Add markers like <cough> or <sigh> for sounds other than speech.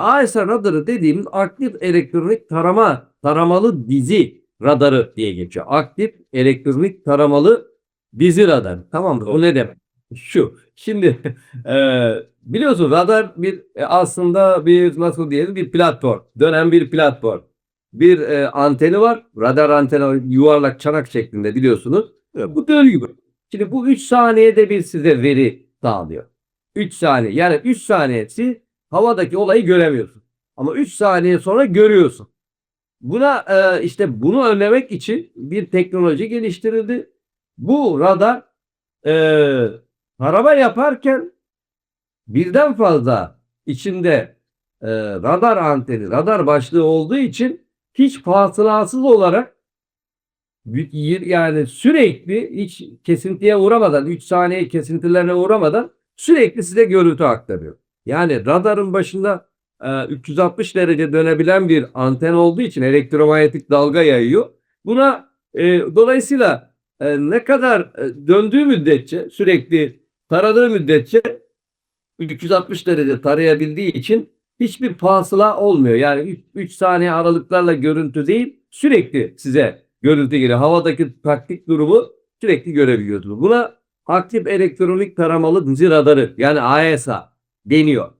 AESA radarı dediğimiz aktif elektronik tarama taramalı dizi radarı diye geçiyor. Aktif elektronik taramalı dizi radar. Tamam mı? O ne demek? Şu. Şimdi <laughs> e, biliyorsun radar bir e, aslında bir nasıl diyelim bir platform. Dönen bir platform. Bir e, anteni var. Radar anteni yuvarlak çanak şeklinde biliyorsunuz. E, bu dönüyor. Şimdi bu 3 saniyede bir size veri sağlıyor. 3 saniye. Yani 3 saniyesi havadaki olayı göremiyorsun. Ama 3 saniye sonra görüyorsun. Buna e, işte bunu önlemek için bir teknoloji geliştirildi. Bu radar e, araba yaparken birden fazla içinde e, radar anteni, radar başlığı olduğu için hiç fasılasız olarak yani sürekli hiç kesintiye uğramadan 3 saniye kesintilerine uğramadan sürekli size görüntü aktarıyor. Yani radarın başında e, 360 derece dönebilen bir anten olduğu için elektromanyetik dalga yayıyor. Buna e, dolayısıyla e, ne kadar e, döndüğü müddetçe sürekli taradığı müddetçe 360 derece tarayabildiği için hiçbir fasıla olmuyor. Yani 3 saniye aralıklarla görüntü değil sürekli size görüntü geliyor. Havadaki taktik durumu sürekli görebiliyorsunuz. Buna aktif elektronik taramalı dizi radarı yani AESA deniyor.